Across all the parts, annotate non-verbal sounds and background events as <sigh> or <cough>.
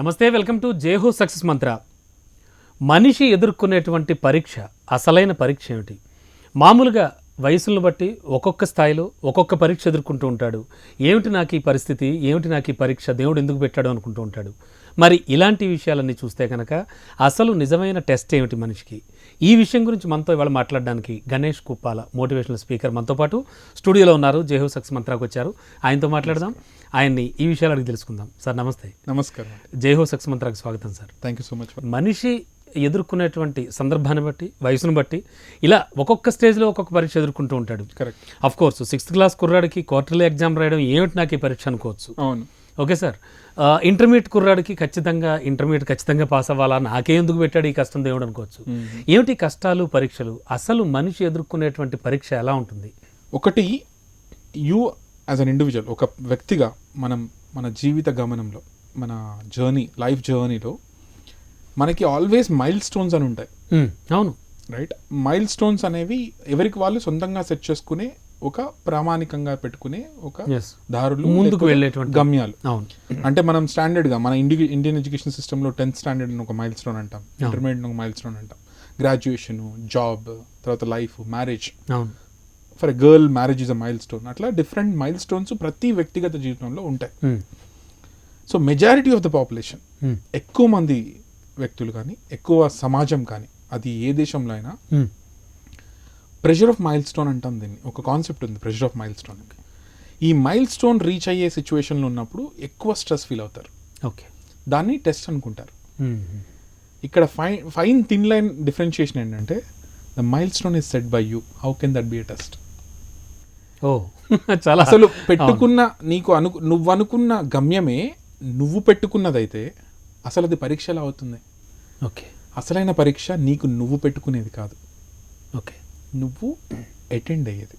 నమస్తే welcome to జేహో success మంత్ర. మనిషి ఎదుర్కొనేటువంటి పరీక్ష అసలైన పరీక్ష ఏమిటి? మామూలుగా వయసులను బట్టి ఒక్కొక్క స్థాయిలో ఒక్కొక్క పరీక్ష ఎదుర్కొంటూ ఉంటాడు. ఏమిటి నాకు ఈ పరిస్థితి? ఏమిటి నాకు ఈ పరీక్ష? దేవుడు ఎందుకు పెట్టాడు అనుకుంటూ ఉంటాడు. మరి ఇలాంటి విషయాలన్నీ చూస్తే కనుక అసలు నిజమైన టెస్ట్ ఏమిటి మనిషికి? ఈ విషయం గురించి మనతో ఇవాళ మాట్లాడడానికి గణేష్ కుప్పాల మోటివేషనల్ స్పీకర్ మనతో పాటు స్టూడియోలో ఉన్నారు. జేహో సక్సెస్ మంత్రాకు వచ్చారు. ఆయనతో మాట్లాడదాం. ఆయన్ని ఈ విషయాలు అడిగి తెలుసుకుందాం. సార్ నమస్తే. నమస్కారం. జైహో సక్స్ మంత్రాకు స్వాగతం sir. Thank you so much మనిషి ఎదుర్కొనేటువంటి సందర్భాన్ని బట్టి వయసును బట్టి ఇలా ఒక్కొక్క స్టేజ్లో ఒక్కొక్క పరీక్ష ఎదుర్కొంటూ ఉంటాడు. Correct. Of course sixth class కుర్రాడికి క్వార్టర్లీ ఎగ్జామ్ రాయడం ఏమిటి నాకు ఈ పరీక్ష అనుకోవచ్చు. అవును. ఓకే సార్ ఇంటర్మీడియట్ కుర్రాడికి ఖచ్చితంగా ఇంటర్మీడియట్ ఖచ్చితంగా పాస్ అవ్వాలా నాకే ఎందుకు పెట్టాడు ఈ కష్టం దేవుడు అనుకోవచ్చు. ఏమిటి కష్టాలు పరీక్షలు? అసలు మనిషి ఎదుర్కొనేటువంటి పరీక్ష ఎలా ఉంటుంది? ఒకటి యూ యాజ్ అన్ ఇండివిజువల్ ఒక వ్యక్తిగా మనం మన జీవిత గమనంలో మన జర్నీ లైఫ్ జర్నీలో మనకి ఆల్వేస్ మైల్ స్టోన్స్ అని ఉంటాయి. అవును. రైట్ మైల్ స్టోన్స్ అనేవి ఎవరికి వాళ్ళు సొంతంగా సెట్ చేసుకునే ఒక ప్రామాణికంగా పెట్టుకునే ఒక దారులు ముందుకు వెళ్ళేటువంటి గమ్యాలు. అవును. అంటే మనం స్టాండర్డ్గా మన ఇండి ఇండియన్ ఎడ్యుకేషన్ సిస్టంలో టెన్త్ స్టాండర్డ్ ఒక మైల్ స్టోన్ అంటాం ఇంటర్మీడియట్ ఒక మైల్ స్టోన్ అంటాం. గ్రాడ్యుయేషన్ జాబ్ తర్వాత లైఫ్ మ్యారేజ్ అవును. For a girl marriage is a milestone అట్లా డిఫరెంట్ మైల్ స్టోన్స్ ప్రతి వ్యక్తిగత జీవితంలో ఉంటాయి. So majority of the population ఎక్కువ మంది వ్యక్తులు కానీ ఎక్కువ సమాజం కానీ అది ఏ దేశంలో అయినా ప్రెషర్ ఆఫ్ మైల్ స్టోన్ అంటాం దీన్ని. ఒక కాన్సెప్ట్ ఉంది ప్రెషర్ ఆఫ్ మైల్ స్టోన్ ఈ మైల్ స్టోన్ రీచ్ అయ్యే సిచ్యువేషన్లో ఉన్నప్పుడు ఎక్కువ స్ట్రెస్ ఫీల్ అవుతారు. ఓకే. దాన్ని టెస్ట్ అనుకుంటారు. ఇక్కడ fine fine thin line differentiation ఏంటంటే the milestone is set by you. How can that be a test? Oh. <laughs> చాలా అసలు పెట్టుకున్న నీకు అను నువ్వు అనుకున్న గమ్యమే నువ్వు పెట్టుకున్నదైతే అసలు అది పరీక్ష ఎలా అవుతుంది. ఓకే. అసలైన పరీక్ష నీకు నువ్వు పెట్టుకునేది కాదు. ఓకే. నువ్వు అటెండ్ అయ్యేది.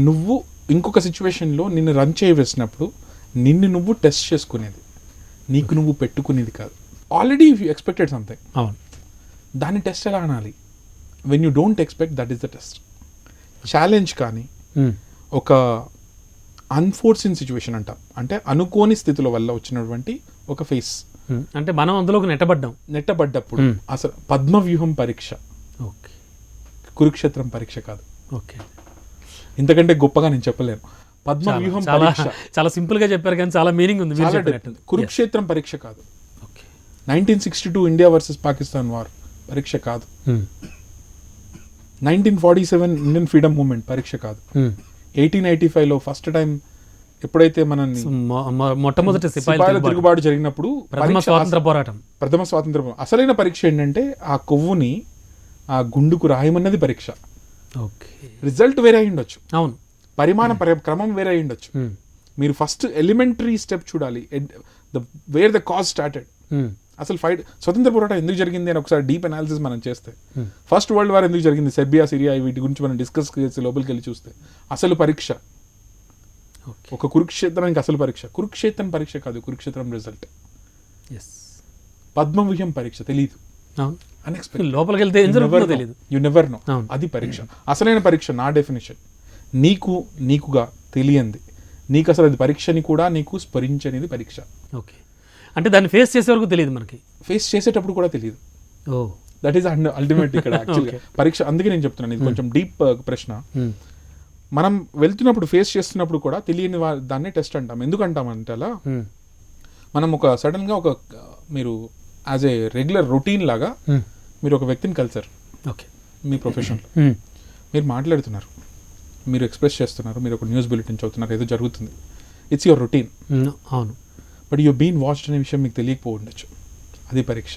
నువ్వు ఇంకొక సిచ్యువేషన్లో నిన్ను రన్ చేయవలసినప్పుడు నిన్ను నువ్వు టెస్ట్ చేసుకునేది. నీకు నువ్వు పెట్టుకునేది కాదు. ఆల్రెడీ యూ ఎక్స్పెక్టెడ్ సంథింగ్ అవును. దాన్ని టెస్ట్ ఎలా అనాలి? When you don't expect that is the test challenge కానీ ఒక అన్ఫోర్సిన్ సిచ్యువేషన్ అంటాం. అంటే అనుకోని స్థితుల వల్ల వచ్చినటువంటి ఒక ఫేస్. అంటే మనం అందులోకి నెట్టబడ్డాం. నెట్టబడ్డప్పుడు. అసలు పద్మవ్యూహం పరీక్ష. ఓకే. కురుక్షేత్రం పరీక్ష కాదు. ఓకే. ఇంతకంటే గొప్పగా నేను చెప్పలేను. పద్మవ్యూహం పరీక్ష. చాలా సింపుల్గా చెప్పారు కానీ చాలా మీనింగ్ ఉంది. కురుక్షేత్రం పరీక్ష కాదు. Nineteen sixty two India versus Pakistan war పరీక్ష కాదు. Nineteen forty seven Indian freedom moment పరీక్ష కాదు. ఎయిటీన్ ఎయిటీ ఫైవ్లో ఫస్ట్ టైం ఎప్పుడైతే మనల్ని సో మొ- మొ- మొట్టమొదటి సిపాయిల తిరుగుబాటు. జరిగినప్పుడు ప్రథమ స్వాతంత్ర పోరాటం. ప్రథమ స్వాతంత్రం అసలైన పరీక్ష ఏంటంటే ఆ కొవ్వుని ఆ గుండుకు రాయమన్నది పరీక్ష. ఓకే. రిజల్ట్ వేరే అయి ఉండొచ్చు. అవును. పరిమాణ పరి- క్రమం వేరే అయి ఉండొచ్చు. మీరు ఫస్ట్ ఎలిమెంటరీ స్టెప్ చూడాలి. The where the cause started. అసలు ఫైట్ స్వతంత్ర పోరాటం ఎందుకు జరిగింది అని ఒకసారి డీప్ అనాలిసిస్ మనం చేస్తే. ఫస్ట్ వరల్డ్ వార్ ఎందుకు జరిగింది? సెర్బియా సిరియా వీటి గురించి మనం డిస్కస్ చేసి లోపలికి వెళ్ళి చూస్తే. అసలు పరీక్ష. ఒక కురుక్షేత్రానికి అసలు పరీక్ష. కురుక్షేత్రం పరీక్ష కాదు కురుక్షేత్రం రిజల్ట్ ఎస్ పద్మవ్యూహం పరీక్ష తెలియదు అన్ఎక్స్పెక్టెడ్ లోపలికి వెళ్తే తెలియదు యు నెవర్ నో. అది పరీక్ష. అసలైన పరీక్ష నా డెఫినేషన్ నీకు నీకుగా తెలియంది. నీకు అసలు అది పరీక్షని కూడా నీకు స్మరించనిది పరీక్ష. ఓకే అంటే దాన్ని ఫేస్ చేసే వరకు తెలియదు మనకి. ఫేస్ చేసేటప్పుడు కూడా తెలియదు ఓ. దట్ ఈస్ అల్టిమేట్ ఇక్కడ <laughs> యాక్చువల్గా. పరీక్ష అందుకే నేను చెప్తున్నాను ఇది కొంచెం డీప్ ప్రశ్న. ఉమ్, మనం వెళ్తున్నప్పుడు ఫేస్ చేస్తున్నప్పుడు కూడా తెలియని దాన్ని టెస్ట్ అంటాం. ఎందుకు అంటామంటే అలా ఉమ్, మనం ఒక సడన్గా ఒక మీరు యాజ్ ఏ రెగ్యులర్ రొటీన్ లాగా ఉమ్, మీరు ఒక వ్యక్తిని కలిసారు. ఓకే మీ ప్రొఫెషన్లో ఉమ్, మీరు మాట్లాడుతున్నారు. మీరు ఎక్స్ప్రెస్ చేస్తున్నారు. మీరు ఒక న్యూస్ బులెటిన్ చదువుతున్నారు. ఏదో జరుగుతుంది. ఇట్స్ యువర్ రొటీన్ అవును. బట్ యూ బీన్ వాచ్డ్ అనే విషయం మీకు తెలియకపో ఉండొచ్చు. అది పరీక్ష.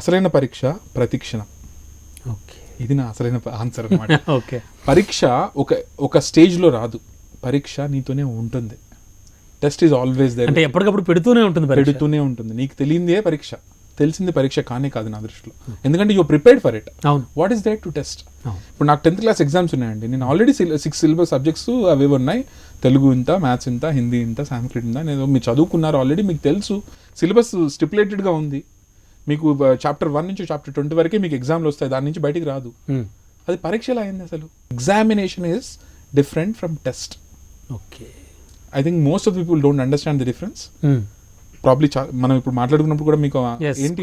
అసలైన పరీక్ష ప్రతిక్షణం. ఓకే ఇది నా అసలైన ఆన్సర్ అనమాట <laughs> ఓకే. పరీక్ష ఒక ఒక స్టేజ్లో రాదు. పరీక్ష నీతోనే ఉంటుంది. టెస్ట్ ఈజ్ ఆల్వేస్ దేర్ అంటే ఎప్పటికప్పుడు పెడుతూనే ఉంటుంది. పెడుతూనే ఉంటుంది. నీకు తెలియందే పరీక్ష. తెలిసింది పరీక్ష కానే కాదు నా దృష్టిలో. ఎందుకంటే యూ ప్రిపేర్డ్ ఫర్ ఇట్ అవును. What is there to test ఇప్పుడు నాకు టెన్త్ క్లాస్ ఎగ్జామ్స్ ఉన్నాయండి. నేను ఆల్రెడీ సిక్స్ సిలబస్ సబ్జెక్ట్స్ అవి ఉన్నాయి. తెలుగు ఇంత మ్యాథ్స్ ఇంత హిందీ ఇంత సాంస్క్రిట్ ఇంత. నేను మీరు చదువుకున్నారు ఆల్రెడీ మీకు తెలుసు. సిలబస్ స్టిపులేటెడ్గా ఉంది. మీకు చాప్టర్ వన్ నుంచి చాప్టర్ ట్వంటీ వరకే మీకు ఎగ్జామ్లు వస్తాయి. దాని నుంచి బయటికి రాదు. ఉమ్, అది పరీక్షలు అయింది అసలు? Examination is different from test okay I think most of people don't understand the difference probably మనం ఇప్పుడు మాట్లాడుకున్నప్పుడు కూడా మీకు ఏంటి.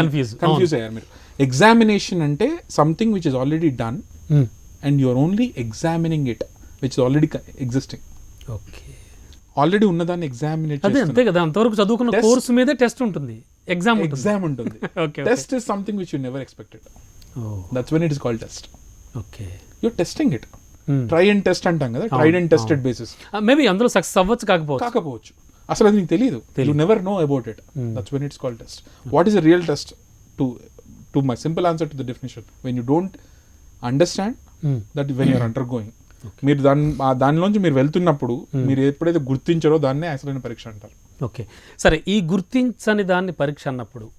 కన్ఫ్యూజ్ అయ్యారు మీరు. ఎగ్జామినేషన్ అంటే something which is already done Hmm. And you're only examining it which is already existing okay already ఉన్నదాన్ని ఎగ్జామినేట్ అదే అంతే కదా అంతవరకు చదువుకున్న కోర్సు మీదే టెస్ట్ ఉంటుంది. ఎగ్జామ్ ఉంటుంది. ఎగ్జామ్ ఉంటుంది. Okay test is something which you never expected that's when it is called test okay your testing it Hmm. Try and test అంటాం కదా tried and tested basis maybe అందులో success అవ్వచ్చు కాకపోవచ్చు. కాకపోవచ్చు. అసలు అది నీకు తెలియదు you never know about it that's when it's called test what is a real test to to my simple answer to the definition when you don't understand Hmm. That when you're undergoing మీరు దాని దానిలోంచి మీరు వెళ్తున్నప్పుడు మీరు ఎప్పుడైతే గుర్తించారో దాన్నే అసలైన పరీక్ష అంటారు. ఓకే. సరే ఈ గుర్తించని దాన్ని పరీక్ష అన్నప్పుడు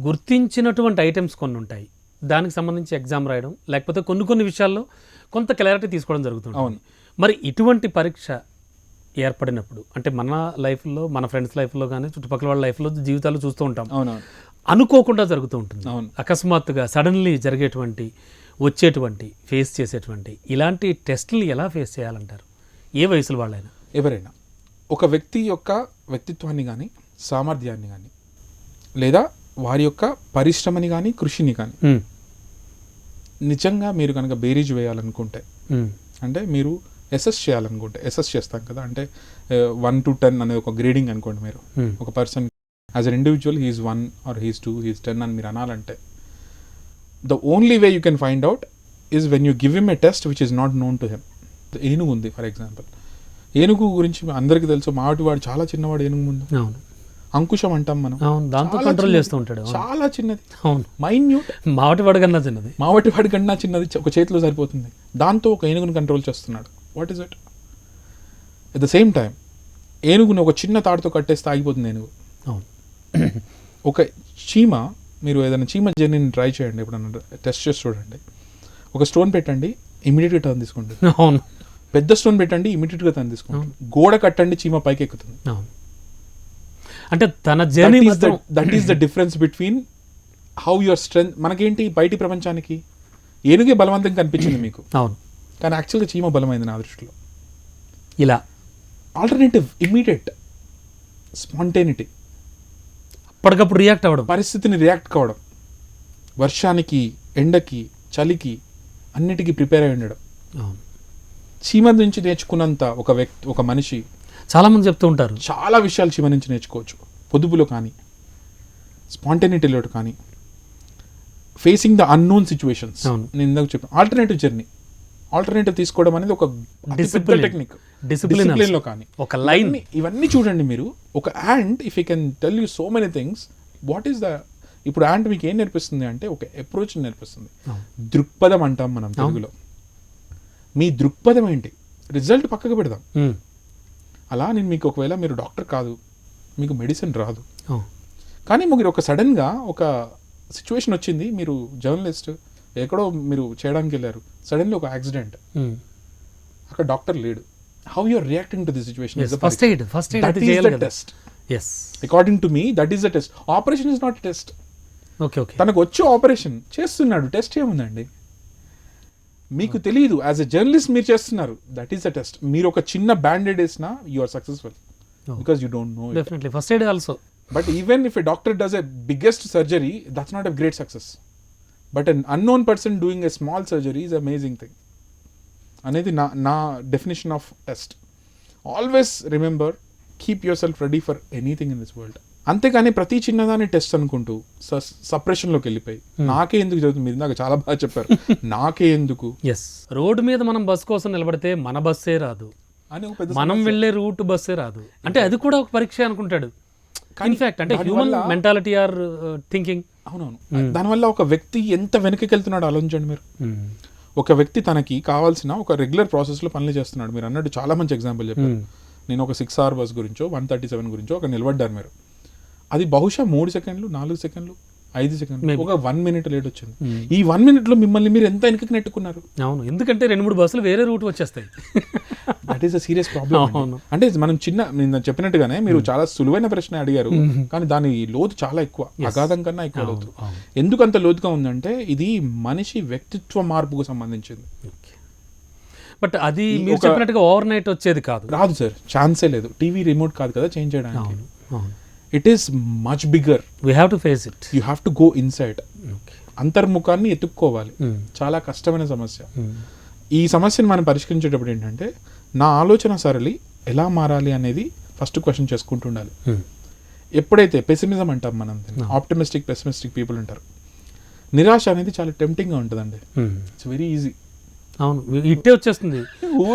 గుర్తించినటువంటి ఐటమ్స్ కొన్ని ఉంటాయి దానికి సంబంధించి ఎగ్జామ్ రాయడం లేకపోతే కొన్ని కొన్ని విషయాల్లో కొంత క్లారిటీ తీసుకోవడం జరుగుతుంది అవును. మరి ఇటువంటి పరీక్ష ఏర్పడినప్పుడు అంటే మన లైఫ్లో మన ఫ్రెండ్స్ లైఫ్లో కానీ చుట్టుపక్కల వాళ్ళ లైఫ్లో జీవితాలు చూస్తూ ఉంటాం. అవునవును. అనుకోకుండా జరుగుతూ ఉంటుంది. అవును. అకస్మాత్తుగా సడన్లీ జరిగేటువంటి వచ్చేటువంటి ఫేస్ చేసేటువంటి ఇలాంటి టెస్టులు ఎలా ఫేస్ చేయాలంటారు? ఏ వయసులో వాళ్ళైనా? ఎవరైనా. ఒక వ్యక్తి యొక్క వ్యక్తిత్వాన్ని కానీ సామర్థ్యాన్ని కానీ లేదా వారి యొక్క పరిశ్రమని కానీ కృషిని కానీ నిజంగా మీరు కనుక బేరీజ్ వేయాలనుకుంటే అంటే మీరు ఎస్ఎస్ చేయాలనుకుంటే ఎస్ఎస్ చేస్తాం కదా అంటే వన్ టు టెన్ అనేది ఒక గ్రేడింగ్ అనుకోండి మీరు. ఒక person as an individual he's one or he's two he's ten అని మీరు అనాలంటే the only way you can find out is when you give him a test which is not known to him. ఏనుగు ఉంది for example. ఏనుగు గురించి అందరికీ తెలుసు. మావాటి వాడు చాలా చిన్నవాడు ఏనుగు ముందు. అవును. అంకుశం అంటాం మనం. అవును దాంతో కంట్రోల్. చేస్తూ ఉంటాడు. చాలా చిన్నది. అవును. మైన్యూట్ మావటి వాడు కన్నా చిన్నది. మావటి వాడి కన్నా చిన్నది. ఒక చేతిలో సరిపోతుంది. దాంతో ఒక ఏనుగుని కంట్రోల్ చేస్తున్నాడు. What is it at the same time ఏనుగుని ఒక చిన్న తాడుతో కట్టేస్తే ఆగిపోతుంది ఏనుగు. అవును. <clears throat> ఒక చీమ మీరు ఏదైనా చీమ జర్నీని ట్రై చేయండి. ఎప్పుడన్నా టెస్ట్ చేసి చూడండి. ఒక స్టోన్ పెట్టండి. ఇమీడియట్గా టర్న్ తీసుకుంటుంది. <laughs> అవును. పెద్ద స్టోన్ పెట్టండి ఇమీడియట్గా టర్న్ తీసుకుంటుంది. గోడ కట్టండి చీమ పైకి ఎక్కుతుంది అంటే తన journey that is the difference between how your strength మనకేంటి బయటి ప్రపంచానికి? ఏనుగే బలవంతం కనిపించింది మీకు. అవును. కానీ యాక్చువల్గా చీమ బలమైంది నా దృష్టిలో. ఇలా. ఆల్టర్నేటివ్ ఇమ్మీడియట్ స్పాంటేనిటీ అప్పటికప్పుడు రియాక్ట్ అవ్వడం. పరిస్థితిని రియాక్ట్ కావడం. వర్షానికి ఎండకి చలికి అన్నిటికీ ప్రిపేర్ అయి ఉండడం. అవును. చీమ నుంచి నేర్చుకున్నంత ఒక వ్యక్తి ఒక మనిషి చాలా మంది చెప్తూ ఉంటారు. చాలా విషయాలు చీమ నుంచి నేర్చుకోవచ్చు. పొదుపులో కానీ స్పాంటేనిటీలో కానీ ఫేసింగ్ ద అన్నోన్ సిచ్యువేషన్స్. నేను ఇందాక చెప్పాను ఆల్టర్నేటివ్ జర్నీ. ఆల్టర్నేటివ్ తీసుకోవడం అనేది ఒక Discipline. టెక్నిక్. Discipline డిసిప్లిన్లో కానీ. ఒక లైన్ ఇవన్నీ- చూడండి మీరు. ఒక ant if you can tell you so many things what is the ఇప్పుడు యాంట్ మీకు ఏం నేర్పిస్తుంది అంటే ఒక అప్రోచ్ నేర్పిస్తుంది. దృక్పథం అంటాం మనం తెలుగులో. మీ దృక్పథం ఏంటి? రిజల్ట్ పక్కకు పెడదాం. అలా నేను మీకు ఒకవేళ మీరు డాక్టర్ కాదు మీకు మెడిసిన్ రాదు. కానీ మీరు ఒక సడన్గా ఒక సిచ్యువేషన్ వచ్చింది మీరు జర్నలిస్ట్ ఎక్కడో మీరు చేయడానికి వెళ్ళారు సడన్లీ ఒక యాక్సిడెంట్. అక్కడ డాక్టర్ లేడు. How you're reacting to the situation first aid first aid that అయితే ఈస్ చేయాలి ద కదా. Test is according to me that is the test operation is not test okay okay తనకు వచ్చే operation చేస్తున్నాడు. Test ఏముందండి? మీకు తెలియదు యాజ్ ఎ జర్నలిస్ట్ మీరు చేస్తున్నారు. దట్ ఈస్ ద టెస్ట్ మీరు ఒక చిన్న బ్యాండెడ్ వేసినా you are successful. Because you don't know definitely first aid also but even if a doctor does a biggest surgery that's not a great success but an unknown person doing a small surgery is amazing thing అనేది నా నా definition of test always remember keep yourself ready for anything in this world అంతేగాని ప్రతి చిన్నదాన్ని test అనుకుంటూ సప్రెషన్లోకి వెళ్ళిపోయి. నాకే ఎందుకు చదువుతుంది మీరు నాకు చాలా బాగా చెప్పారు. <laughs> నాకే ఎందుకు? ఎస్ రోడ్డు మీద మనం బస్ కోసం నిలబడితే మన బస్సే రాదు. మనం వెళ్ళే రూట్ బస్సే రాదు. అంటే అది కూడా ఒక పరీక్ష అనుకుంటాడు. ఇన్ఫాక్ట్ అంటే హ్యూమన్ మెంటాలిటీ ఆర్ థింకింగ్ అవునవును. దానివల్ల ఒక వ్యక్తి ఎంత వెనక్కి వెళ్తున్నాడు ఆలోచించండి మీరు. ఒక వ్యక్తి తనకి కావాల్సిన ఒక రెగ్యులర్ ప్రాసెస్లో పనులు చేస్తున్నాడు. మీరు అన్నట్టు చాలా మంచి ఎగ్జాంపుల్ చెప్పారు. నేను ఒక సిక్స్ అవర్ బస్ గురించో వన్ థర్టీ సెవెన్ గురించో ఒక నిలబడ్డారు మీరు. అది బహుశా మూడు సెకండ్లు నాలుగు సెకండ్లు ఐదు సెకండ్లు. ఒక వన్ మినిట్ లేట్ వచ్చింది. ఈ వన్ మినిట్లో మిమ్మల్ని మీరు ఎంత వెనకకి నెట్టుకున్నారు? అవును. ఎందుకంటే రెండు మూడు బస్సులు వేరే రూట్ వచ్చేస్తాయి. That is a serious problem అవును. అంటే మనం చిన్న నేను చెప్పినట్టుగానే మీరు చాలా సులువైన ప్రశ్న అడిగారు కానీ దాని లోతు చాలా ఎక్కువ అగాధం కన్నా ఎక్కువ లోతు. ఎందుకు అంత లోతుగా ఉందంటే ఇది మనిషి వ్యక్తిత్వ మార్పుకు సంబంధించింది. బట్ అది మీరు చెప్పినట్టుగా ఓవర్ నైట్ వచ్చేది కాదు. రాదు సార్ ఛాన్సే లేదు. టీవీ రిమోట్ కాదు కదా చేంజ్ చేయడానికి. It is much bigger we have to face it you have to go inside అంతర్ముఖాన్ని ఎత్తుక్కోవాలి. చాలా కష్టమైన సమస్య. ఈ సమస్యను మనం పరిష్కరించేటప్పుడు ఏంటంటే నా ఆలోచన సరళి ఎలా మారాలి అనేది ఫస్ట్ క్వశ్చన్ చేసుకుంటూ ఉండాలి ఎప్పుడైతే పెసిమిజం అంటాం మనం ఆప్టమిస్టిక్ పెసిమిస్టిక్ పీపుల్ ఉంటారు. నిరాశ అనేది చాలా టెంప్టింగ్గా ఉంటుందండి. ఇట్స్ వెరీ ఈజీ అవును. ఇట్టే వచ్చేస్తుంది.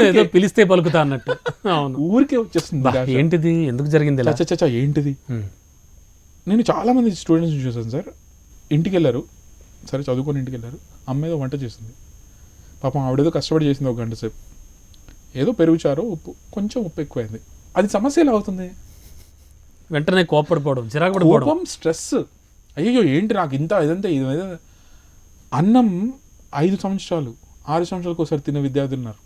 ఏదో పిలిస్తే పలుకుతా అన్నట్టు. అవును. ఊరికే వచ్చేస్తుంది. ఏంటిది? ఎందుకు జరిగింది చచ్చ ఏంటిది. నేను చాలా మంది స్టూడెంట్స్ చూసాను సార్. ఇంటికి వెళ్ళారు సరే చదువుకొని ఇంటికి వెళ్ళారు అమ్మ ఏదో వంట చేసింది. పాపం ఆవిడేదో కష్టపడి చేసింది ఒక గంట సేపు. ఏదో పెరుగుచారు ఉప్పు కొంచెం ఉప్పు ఎక్కువైంది. అది సమస్య ఎలా అవుతుంది? వెంటనే కోపడిపోవడం చిరాకు కోపం స్ట్రెస్. అయ్యో ఏంటి నాకు ఇంత ఇదంతా ఇది. అన్నం ఐదు సంవత్సరాలు. ఆరు సంవత్సరాలకు ఒకసారి తినే విద్యార్థులు ఉన్నారు.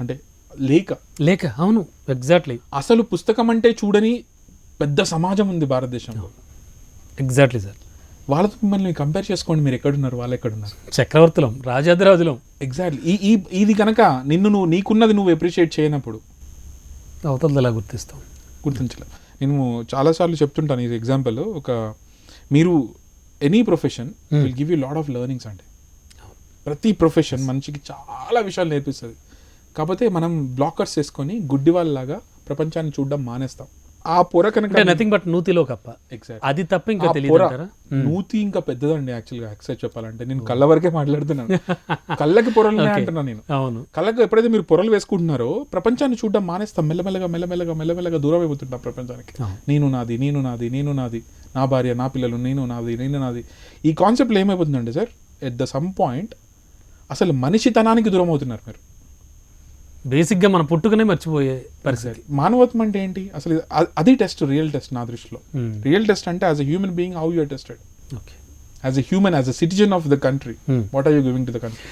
అంటే లేక. లేక అవును ఎగ్జాక్ట్లీ అసలు పుస్తకం అంటే చూడని పెద్ద సమాజం ఉంది భారతదేశంలో. ఎగ్జాక్ట్లీ సార్ వాళ్ళతో మిమ్మల్ని కంపేర్ చేసుకోండి మీరు ఎక్కడున్నారు వాళ్ళు ఎక్కడున్నారు. చక్రవర్తులం రాజాదిరాజులం ఎగ్జాక్ట్లీ ఈ ఈ ఇది కనుక నిన్ను నువ్వు నీకున్నది నువ్వు ఎప్రిషియేట్ చేయనప్పుడు. అవతలది ఎలా గుర్తిస్తాం. గుర్తించలే. నేను చాలాసార్లు చెప్తుంటాను ఇది ఎగ్జాంపుల్ ఒక మీరు any profession. Will give you lot of learnings అంటే. ప్రతి ప్రొఫెషన్ మనిషికి చాలా విషయాలు నేర్పిస్తుంది. కాకపోతే మనం బ్లాకర్స్ వేసుకొని గుడ్డి వాళ్ళలాగా ప్రపంచాన్ని చూడడం మానేస్తాం. ఆ పొర కనుక నథింగ్ బట్ నూతిలో కప్ప. ఎగ్జాక్ట్ అది తప్ప ఇంకా తెలియదు అంటారా? నూతి ఇంకా పెద్దదండి యాక్చువల్గా యాక్సెప్ట్ చెప్పాలంటే. నేను కళ్ళ వరకే మాట్లాడుతున్నాను. <laughs> కళ్ళకి పొరలు. అంటున్నాను నేను. అవును. కళ్ళకు ఎప్పుడైతే మీరు పొరలు వేసుకుంటున్నారో ప్రపంచాన్ని చూడడం మానేస్తాం. మెల్లమెల్లగా మెల్లమెల్లగా మెల్లమెల్లగా దూరం అయిపోతుంటాం ప్రపంచానికి. నేను నాది నేను నాది నేను నాది. నా భార్య నా పిల్లలు నేను నాది నేను నాది. ఈ కాన్సెప్ట్లో ఏమైపోతుందంటే sir at the some point అసలు మనిషితనానికి దూరం అవుతున్నారు మీరు. బేసిక్గా మన పుట్టుకనే మర్చిపోయే పరిస్థితి. మానవత్వం అంటే ఏంటి? అసలు అది టెస్ట్ రియల్ టెస్ట్ నా దృష్టిలో. ఉమ్. రియల్ టెస్ట్ అంటే as a human being how you're tested okay as a human as a citizen of the country Hmm. What are you giving to the country